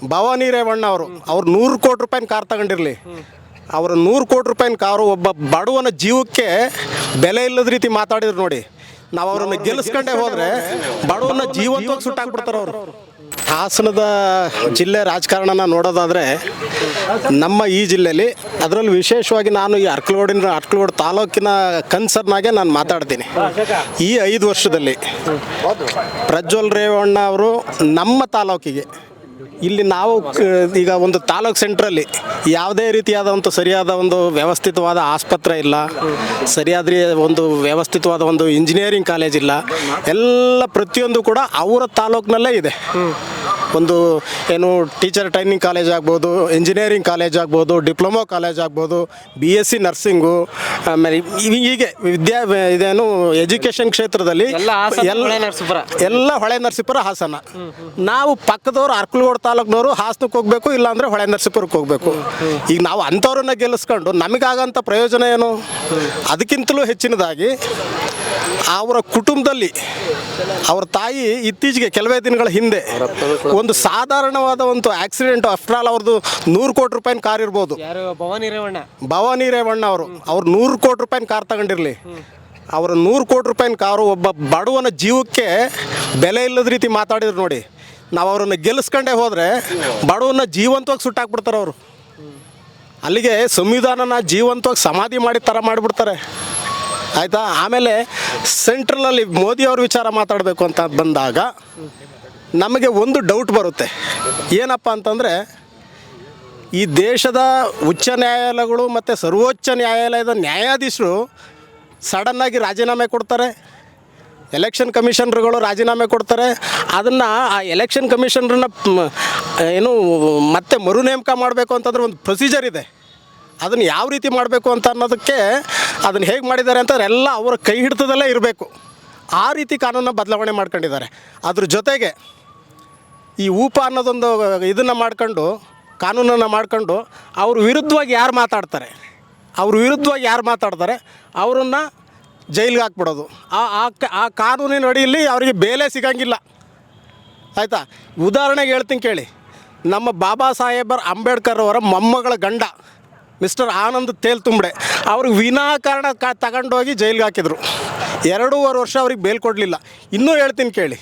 ಭವಾನಿ ರೇವಣ್ಣ ಅವರು, ಅವ್ರು ನೂರು ಕೋಟಿ ರೂಪಾಯಿನ ಕಾರ್ ತಗೊಂಡಿರಲಿ. ಅವ್ರ ನೂರು ಕೋಟಿ ರೂಪಾಯಿನ ಕಾರು ಒಬ್ಬ ಬಡವನ ಜೀವಕ್ಕೆ ಬೆಲೆ ಇಲ್ಲದ ರೀತಿ ಮಾತಾಡಿದ್ರು ನೋಡಿ. ನಾವು ಅವರನ್ನು ಗೆಲ್ಲಿಸ್ಕೊಂಡೇ ಹೋದ್ರೆ ಬಡವನ ಜೀವಂತವಾಗಿ ಸುಟ್ಟಾಕ್ಬಿಡ್ತಾರೆ ಅವರು. ಹಾಸನದ ಜಿಲ್ಲೆ ರಾಜಕಾರಣನ ನೋಡೋದಾದರೆ ನಮ್ಮ ಈ ಜಿಲ್ಲೆಯಲ್ಲಿ ಅದರಲ್ಲಿ ವಿಶೇಷವಾಗಿ ನಾನು ಈ ಅರ್ಕಲೋಡಿನ ಅರ್ಕಲೋಡ್ ತಾಲೂಕಿನ ಕನ್ಸರ್ನಾಗೆ ನಾನು ಮಾತಾಡ್ತೀನಿ. ಈ ಐದು ವರ್ಷದಲ್ಲಿ ಪ್ರಜ್ವಲ್ ರೇವಣ್ಣ ಅವರು ನಮ್ಮ ತಾಲೂಕಿಗೆ ಇಲ್ಲಿ ನಾವು ಈಗ ಒಂದು ತಾಲೂಕ್ ಸೆಂಟ್ರಲ್ಲಿ ಯಾವುದೇ ರೀತಿಯಾದ ಒಂದು ಸರಿಯಾದ ಒಂದು ವ್ಯವಸ್ಥಿತವಾದ ಆಸ್ಪತ್ರೆ ಇಲ್ಲ, ಸರಿಯಾದ ಒಂದು ವ್ಯವಸ್ಥಿತವಾದ ಒಂದು ಇಂಜಿನಿಯರಿಂಗ್ ಕಾಲೇಜ್ ಇಲ್ಲ, ಎಲ್ಲ ಪ್ರತಿಯೊಂದು ಕೂಡ ಅವರ ತಾಲೂಕಿನಲ್ಲೇ ಇದೆ. ಒಂದು ಏನು ಟೀಚರ್ ಟ್ರೈನಿಂಗ್ ಕಾಲೇಜ್ ಆಗ್ಬೋದು ಇಂಜಿನಿಯರಿಂಗ್ ಕಾಲೇಜ್ ಆಗ್ಬೋದು ಡಿಪ್ಲೊಮೊ ಕಾಲೇಜ್ ಆಗ್ಬೋದು ಬಿ ಎಸ್ ಸಿ ನರ್ಸಿಂಗು ಆಮೇಲೆ ಹೀಗೆ ವಿದ್ಯಾ ಇದೇನು ಎಜುಕೇಷನ್ ಕ್ಷೇತ್ರದಲ್ಲಿ ಎಲ್ಲ ಹೊಳೆ ನರಸೀಪುರ ಹಾಸನ. ನಾವು ಪಕ್ಕದವ್ರು ಅರ್ಕಲ್ಗೋಡ್ ತಾಲೂಕ್ನವರು ಹಾಸನಕ್ಕೆ ಹೋಗ್ಬೇಕು ಇಲ್ಲಾಂದ್ರೆ ಹೊಳೆ ನರಸೀಪುರಕ್ಕೆ ಹೋಗ್ಬೇಕು. ಈಗ ನಾವು ಅಂಥವ್ರನ್ನ ಗೆಲ್ಲಿಸ್ಕೊಂಡು ನಮಗಾಗಂಥ ಪ್ರಯೋಜನ ಏನು? ಅದಕ್ಕಿಂತಲೂ ಹೆಚ್ಚಿನದಾಗಿ ಅವರ ಕುಟುಂಬದಲ್ಲಿ ಅವರ ತಾಯಿ ಇತ್ತೀಚೆಗೆ ಕೆಲವೇ ದಿನಗಳ ಹಿಂದೆ ಒಂದು ಸಾಧಾರಣವಾದ ಒಂದು ಆಕ್ಸಿಡೆಂಟ್ ಆಫ್ಟರ್ ಆಲ್ ಅವ್ರದ್ದು ನೂರು ಕೋಟಿ ರೂಪಾಯಿನ ಕಾರ್ ಇರ್ಬೋದು. ಯಾರು? ಭವಾನಿ ರೇವಣ್ಣ. ಭವಾನಿ ರೇವಣ್ಣ ಅವರು. ಅವ್ರು ನೂರು ಕೋಟಿ ರೂಪಾಯಿನ ಕಾರ್ ತಗೊಂಡಿರಲಿ. ಅವರ ನೂರು ಕೋಟಿ ರೂಪಾಯಿನ ಕಾರು ಒಬ್ಬ ಬಡವನ ಜೀವಕ್ಕೆ ಬೆಲೆ ಇಲ್ಲದ ರೀತಿ ಮಾತಾಡಿದ್ರು ನೋಡಿ. ನಾವು ಅವರನ್ನು ಗೆಲ್ಲಿಸ್ಕೊಂಡೇ ಹೋದರೆ ಬಡವನ್ನ ಜೀವಂತವಾಗಿ ಸುಟ್ಟಾಕ್ಬಿಡ್ತಾರೆ ಅವರು. ಅಲ್ಲಿಗೆ ಸಂವಿಧಾನನ ಜೀವಂತವಾಗಿ ಸಮಾಧಿ ಮಾಡಿ ಥರ ಮಾಡಿಬಿಡ್ತಾರೆ. ಆಯಿತಾ? ಆಮೇಲೆ ಸೆಂಟ್ರಲಲ್ಲಿ ಮೋದಿಯವ್ರ ವಿಚಾರ ಮಾತಾಡಬೇಕು ಅಂತ ಬಂದಾಗ ನಮಗೆ ಒಂದು ಡೌಟ್ ಬರುತ್ತೆ. ಏನಪ್ಪ ಅಂತಂದರೆ, ಈ ದೇಶದ ಉಚ್ಚ ನ್ಯಾಯಾಲಯಗಳು ಮತ್ತು ಸರ್ವೋಚ್ಚ ನ್ಯಾಯಾಲಯದ ನ್ಯಾಯಾಧೀಶರು ಸಡನ್ನಾಗಿ ರಾಜೀನಾಮೆ ಕೊಡ್ತಾರೆ. ಎಲೆಕ್ಷನ್ ಕಮಿಷನರ್ಗಳು ರಾಜೀನಾಮೆ ಕೊಡ್ತಾರೆ. ಅದನ್ನು ಆ ಎಲೆಕ್ಷನ್ ಕಮಿಷನರ್ನ ಏನು, ಮತ್ತೆ ಮರು ನೇಮಕ ಮಾಡಬೇಕು ಅಂತಂದ್ರೆ ಒಂದು ಪ್ರೊಸೀಜರ್ ಇದೆ. ಅದನ್ನು ಯಾವ ರೀತಿ ಮಾಡಬೇಕು ಅಂತ ಅನ್ನೋದಕ್ಕೆ ಅದನ್ನು ಹೇಗೆ ಮಾಡಿದ್ದಾರೆ ಅಂತಂದ್ರೆ ಎಲ್ಲ ಅವರ ಕೈ ಹಿಡಿತದಲ್ಲೇ ಇರಬೇಕು. ಆ ರೀತಿ ಕಾನೂನನ್ನ ಬದಲಾವಣೆ ಮಾಡ್ಕೊಂಡಿದ್ದಾರೆ. ಅದ್ರ ಜೊತೆಗೆ ಈ ಊಪ ಅನ್ನೋದೊಂದು ಇದನ್ನು ಮಾಡ್ಕೊಂಡು, ಕಾನೂನನ್ನು ಮಾಡ್ಕೊಂಡು ಅವ್ರ ವಿರುದ್ಧವಾಗಿ ಯಾರು ಮಾತಾಡ್ತಾರೆ? ಅವ್ರ ವಿರುದ್ಧವಾಗಿ ಯಾರು ಮಾತಾಡ್ತಾರೆ? ಅವರನ್ನು ಜೈಲಿಗೆ ಹಾಕ್ಬಿಡೋದು. ಆ ಆ ಕಾನೂನಿನ ಅಡಿಯಲ್ಲಿ ಅವರಿಗೆ ಬೇಲೆ ಸಿಗಂಗಿಲ್ಲ. ಆಯಿತಾ? ಉದಾಹರಣೆಗೆ ಹೇಳ್ತೀನಿ ಕೇಳಿ. ನಮ್ಮ ಬಾಬಾ ಸಾಹೇಬರ್ ಅಂಬೇಡ್ಕರ್ ಅವರ ಮೊಮ್ಮಗಳ ಗಂಡ ಮಿಸ್ಟರ್ ಆನಂದ್ ತೇಲ್ತುಂಬಡೆ ಅವ್ರಿಗೆ ವಿನಾಕಾರಣ ಕ ತಗೊಂಡೋಗಿ ಜೈಲಿಗೆ ಹಾಕಿದರು. ಎರಡೂವರೆ ವರ್ಷ ಅವ್ರಿಗೆ ಬೇಲ್ ಕೊಡಲಿಲ್ಲ. ಇನ್ನೂ ಹೇಳ್ತೀನಿ ಕೇಳಿ,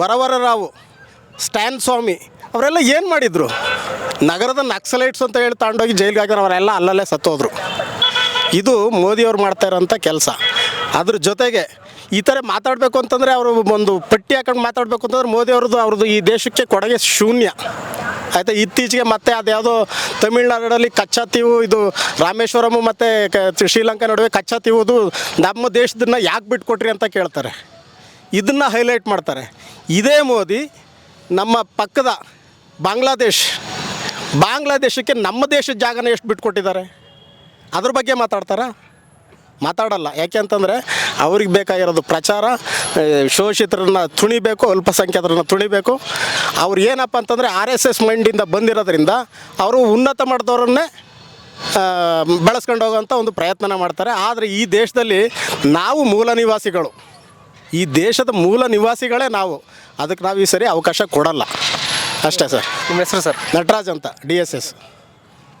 ವರವರ ರಾವು, ಸ್ಟ್ಯಾನ್ ಸ್ವಾಮಿ, ಅವರೆಲ್ಲ ಏನು ಮಾಡಿದರು? ನಗರದ ನಕ್ಸಲೈಟ್ಸ್ ಅಂತ ಹೇಳಿ ತಗೊಂಡೋಗಿ ಜೈಲಿಗೆ ಹಾಕಿದ್ರು, ಅವರೆಲ್ಲ ಅಲ್ಲಲ್ಲೇ ಸತ್ತೋದ್ರು. ಇದು ಮೋದಿಯವ್ರು ಮಾಡ್ತಾ ಇರೋಂಥ ಕೆಲಸ. ಅದ್ರ ಜೊತೆಗೆ ಈ ಥರ ಮಾತಾಡಬೇಕು ಅಂತಂದರೆ ಅವರು ಒಂದು ಪಟ್ಟಿ ಹಾಕೊಂಡು ಮಾತಾಡಬೇಕು ಅಂತಂದ್ರೆ ಮೋದಿ ಅವ್ರದ್ದು ಅವ್ರದ್ದು ಈ ದೇಶಕ್ಕೆ ಕೊಡುಗೆ ಶೂನ್ಯ. ಆಯಿತಾ, ಇತ್ತೀಚೆಗೆ ಮತ್ತೆ ಅದ್ಯಾವುದೋ ತಮಿಳ್ನಾಡಲ್ಲಿ ಕಚ್ಚಾ ತೀವು ಇದು ರಾಮೇಶ್ವರಂ ಮತ್ತು ಶ್ರೀಲಂಕಾ ನಡುವೆ ಕಚ್ಚಾ ತೀವುದು ನಮ್ಮ ದೇಶದನ್ನ ಯಾಕೆ ಬಿಟ್ಕೊಟ್ರಿ ಅಂತ ಕೇಳ್ತಾರೆ. ಇದನ್ನು ಹೈಲೈಟ್ ಮಾಡ್ತಾರೆ. ಇದೇ ಮೋದಿ ನಮ್ಮ ಪಕ್ಕದ ಬಾಂಗ್ಲಾದೇಶ್, ಬಾಂಗ್ಲಾದೇಶಕ್ಕೆ ನಮ್ಮ ದೇಶದ ಜಾಗನ ಎಷ್ಟು ಬಿಟ್ಕೊಟ್ಟಿದ್ದಾರೆ? ಅದ್ರ ಬಗ್ಗೆ ಮಾತಾಡ್ತಾರಾ? ಮಾತಾಡಲ್ಲ. ಯಾಕೆ ಅಂತಂದರೆ ಅವ್ರಿಗೆ ಬೇಕಾಗಿರೋದು ಪ್ರಚಾರ ಶೋಷಿತರನ್ನ ತುಣಿಬೇಕು ಅಲ್ಪಸಂಖ್ಯಾತರನ್ನ ತುಣಿಬೇಕು. ಅವ್ರು ಏನಪ್ಪ ಅಂತಂದರೆ ಆರ್ ಎಸ್ ಎಸ್ ಮೈಂಡಿಂದ ಬಂದಿರೋದ್ರಿಂದ ಅವರು ಉನ್ನತ ಮಟ್ಟದವ್ರನ್ನೇ ಬೆಳೆಸ್ಕೊಂಡು ಹೋಗೋಂಥ ಒಂದು ಪ್ರಯತ್ನ ಮಾಡ್ತಾರೆ. ಆದರೆ ಈ ದೇಶದಲ್ಲಿ ನಾವು ಮೂಲ ನಿವಾಸಿಗಳು. ಈ ದೇಶದ ಮೂಲ ನಿವಾಸಿಗಳೇ ನಾವು. ಅದಕ್ಕೆ ನಾವು ಈ ಸರಿ ಅವಕಾಶ ಕೊಡಲ್ಲ. ಅಷ್ಟೇ ಸರ್. ನಿಮ್ಮ ಹೆಸರು ಸರ್? ನಟರಾಜ್ ಅಂತ ಡಿ ಎಸ್ ಎಸ್.